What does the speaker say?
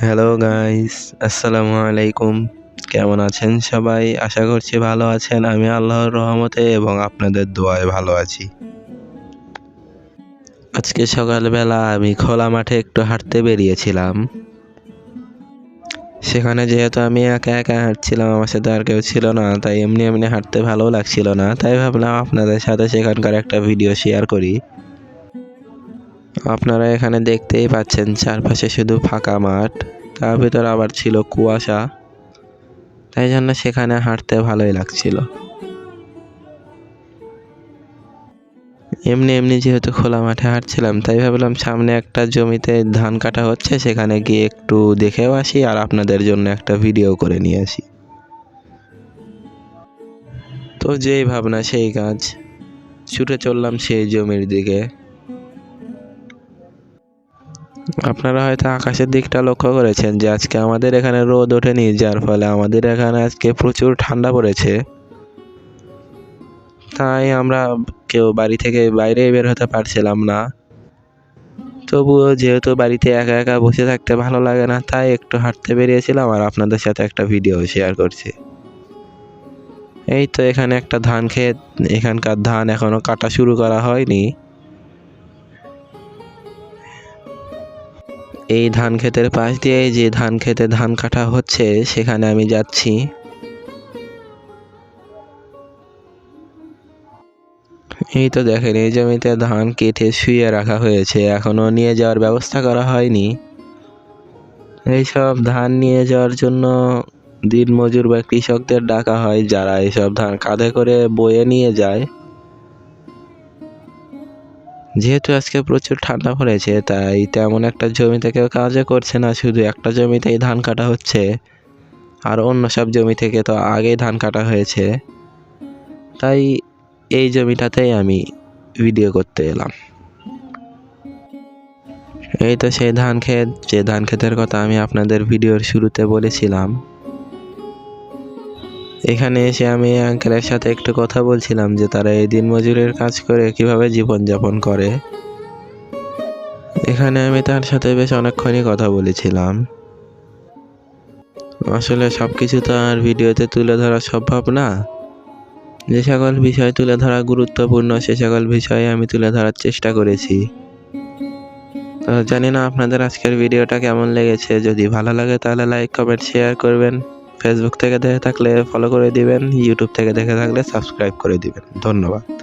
Hello guys আসসালামু আলাইকুম কেমন আছেন সবাই? আশা করছি ভালো আছেন। আমি আল্লাহর রহমতে এবং আপনাদের দোয়ায় ভালো আছি। আজকে সকালবেলা আমি খোলা মাঠে একটু হাঁটতে বেরিয়েছিলাম। সেখানে যেহেতু আমি একা একা হাঁটছিলাম, আমার সাথে আর কেউ ছিল না, তাই এমনি এমনি হাঁটতে ভালো লাগছিল না। তাই ভাবলাম আপনাদের সাথে সেখানকার একটা ভিডিও শেয়ার করি। আপনারা এখানে দেখতেই পাচ্ছেন চারপাশে শুধু ফাঁকা মাঠ। তার ভিতর আবার ছিল কুয়াশা। তাই জন্য সেখানে হাঁটতে ভালোই লাগছিল। এমনি এমনি যেহেতু খোলা মাঠে হাঁটছিলাম, তাই ভাবলাম সামনে একটা জমিতে ধান কাটা হচ্ছে, সেখানে গিয়ে একটু দেখেও আসি আর আপনাদের জন্য একটা ভিডিও করে নিয়ে আসি। তো যেই ভাবনা, সেই কাজ। ছুটে চললাম সেই জমির দিকে। আপনারা হয়তো আকাশের দিকটা লক্ষ্য করেছেন যে আজকে আমাদের এখানে রোদ ওঠেনি, যার ফলে আমাদের এখানে আজকে প্রচুর ঠান্ডা পড়েছে। তাই আমরা কেউ বাড়ি থেকে বাইরে বের হতে পারছিলাম না। তবুও যেহেতু বাড়িতে একা একা বসে থাকতে ভালো লাগে না, তাই একটু হাঁটতে বেরিয়েছিলাম আর আপনাদের সাথে একটা ভিডিও শেয়ার করছি। এই তো এখানে একটা ধান ক্ষেত, এখানকার ধান এখনও কাটা শুরু করা হয়নি। এই ধান ক্ষেতের পাশ দিয়ে যে ধান খেতে ধান কাটা হচ্ছে, সেখানে আমি যাচ্ছি। এই তো দেখেন, এই জমিতে ধান কেটে শুয়ে রাখা হয়েছে। এখনও নিয়ে যাওয়ার ব্যবস্থা করা হয়নি। এইসব ধান নিয়ে যাওয়ার জন্য দিন মজুর বা কৃষকদের ডাকা হয়, যারা এইসব ধান কাঁধে করে বয়ে নিয়ে যায়। যেহেতু আজকে প্রচুর ঠান্ডা পড়েছে, তাই তেমন একটা জমিতে কেউ কাজও করছে না, শুধু একটা জমিতেই ধান কাটা হচ্ছে। আর অন্য সব জমি থেকে তো আগেই ধান কাটা হয়েছে। তাই এই জমিটাতেই আমি ভিডিও করতে এলাম। এই তো সেই ধান ক্ষেত, যে ধান ক্ষেতের কথা আমি আপনাদের ভিডিওর শুরুতে বলেছিলাম এখানে এসে আমি আঙ্কেলের সাথে একটু কথা বলছিলাম যে তারা এই দিন মজুরের কাজ করে কীভাবে জীবনযাপন করে। এখানে আমি তার সাথে বেশ অনেকক্ষণই কথা বলেছিলাম। আসলে সব কিছু তো আর ভিডিওতে তুলে ধরা সম্ভব না। যে সকল বিষয় তুলে ধরা গুরুত্বপূর্ণ, সে সকল বিষয়ে আমি তুলে ধরার চেষ্টা করেছি। তো জানি না আপনাদের আজকের ভিডিওটা কেমন লেগেছে। যদি ভালো লাগে তাহলে লাইক, কমেন্ট, শেয়ার করবেন। ফেসবুক থেকে দেখে থাকলে ফলো করে দিবেন ইউটিউব থেকে দেখে থাকলে সাবস্ক্রাইব করে দিবেন। ধন্যবাদ।